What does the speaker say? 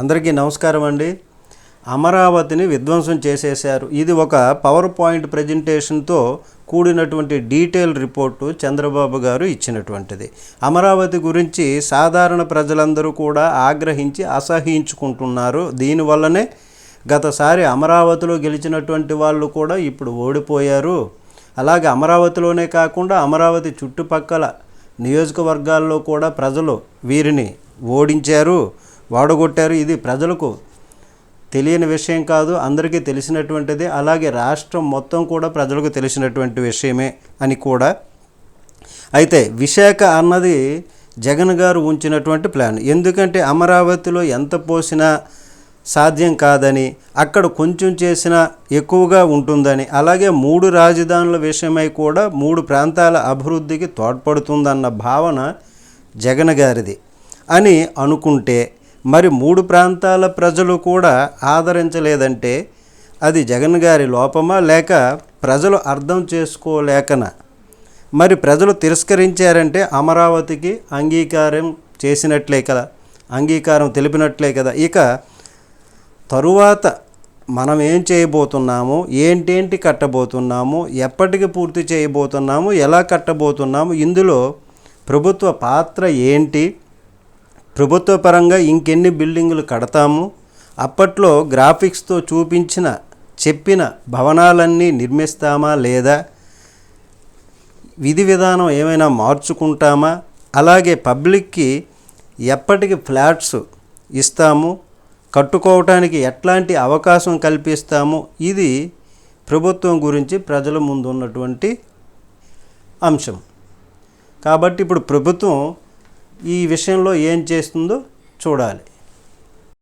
అందరికీ నమస్కారం అండి. అమరావతిని విధ్వంసం చేసేశారు. ఇది ఒక పవర్ పాయింట్ ప్రజెంటేషన్తో కూడినటువంటి డీటెయిల్ రిపోర్టు చంద్రబాబు గారు ఇచ్చినటువంటిది. అమరావతి గురించి సాధారణ ప్రజలందరూ కూడా ఆగ్రహించి అసహించుకుంటున్నారు దీనివల్లనే గతసారి అమరావతిలో గెలిచినటువంటి వాళ్ళు కూడా ఇప్పుడు ఓడిపోయారు. అలాగే అమరావతిలోనే కాకుండా అమరావతి చుట్టుపక్కల నియోజకవర్గాల్లో కూడా ప్రజలు వీరిని ఓడించారు. వాడగొట్టారు. ఇది ప్రజలకు తెలియని విషయం కాదు అందరికీ తెలిసినటువంటిది. అలాగే రాష్ట్రం మొత్తం కూడా ప్రజలకు తెలిసినటువంటి విషయమే అని కూడా. అయితే విశాఖ అన్నది జగన్ గారు ఉంచినటువంటి ప్లాన్. ఎందుకంటే అమరావతిలో ఎంత పోసినా సాధ్యం కాదని అక్కడ కొంచెం చేసినా ఎక్కువగా ఉంటుందని అలాగే మూడు రాజధానుల విషయమై కూడా మూడు ప్రాంతాల అభివృద్ధికి తోడ్పడుతుందన్న భావన జగన్ గారిది అని అనుకుంటే మరి మూడు ప్రాంతాల ప్రజలు కూడా ఆదరించలేదంటే అది జగన్ గారి లోపమా లేక ప్రజలు అర్థం చేసుకోలేకనా? మరి ప్రజలు తిరస్కరించారంటే అమరావతికి అంగీకారం చేసినట్లే కదా అంగీకారం తెలిపినట్లే కదా. ఇక తరువాత మనం ఏం చేయబోతున్నాము? ఏంటేంటి కట్టబోతున్నాము? ఎప్పటికి పూర్తి చేయబోతున్నాము? ఎలా కట్టబోతున్నాము? ఇందులో ప్రభుత్వ పాత్ర ఏంటి? ప్రభుత్వ పరంగా ఇంకెన్ని బిల్డింగులు కడతాము? అప్పట్లో గ్రాఫిక్స్తో చూపించిన చెప్పిన భవనాలన్నీ నిర్మిస్తామా లేదా? విధి విధానం ఏమైనా మార్చుకుంటామా? అలాగే పబ్లిక్కి ఎప్పటికి ఫ్లాట్స్ ఇస్తాము? కట్టుకోవటానికి ఎట్లాంటి అవకాశం కల్పిస్తాము? ఇది ప్రభుత్వం గురించి ప్రజల ముందు ఉన్నటువంటి అంశం. కాబట్టి ఇప్పుడు ప్రభుత్వం ఈ విషయంలో ఏం చేస్తుందో చూడాలి.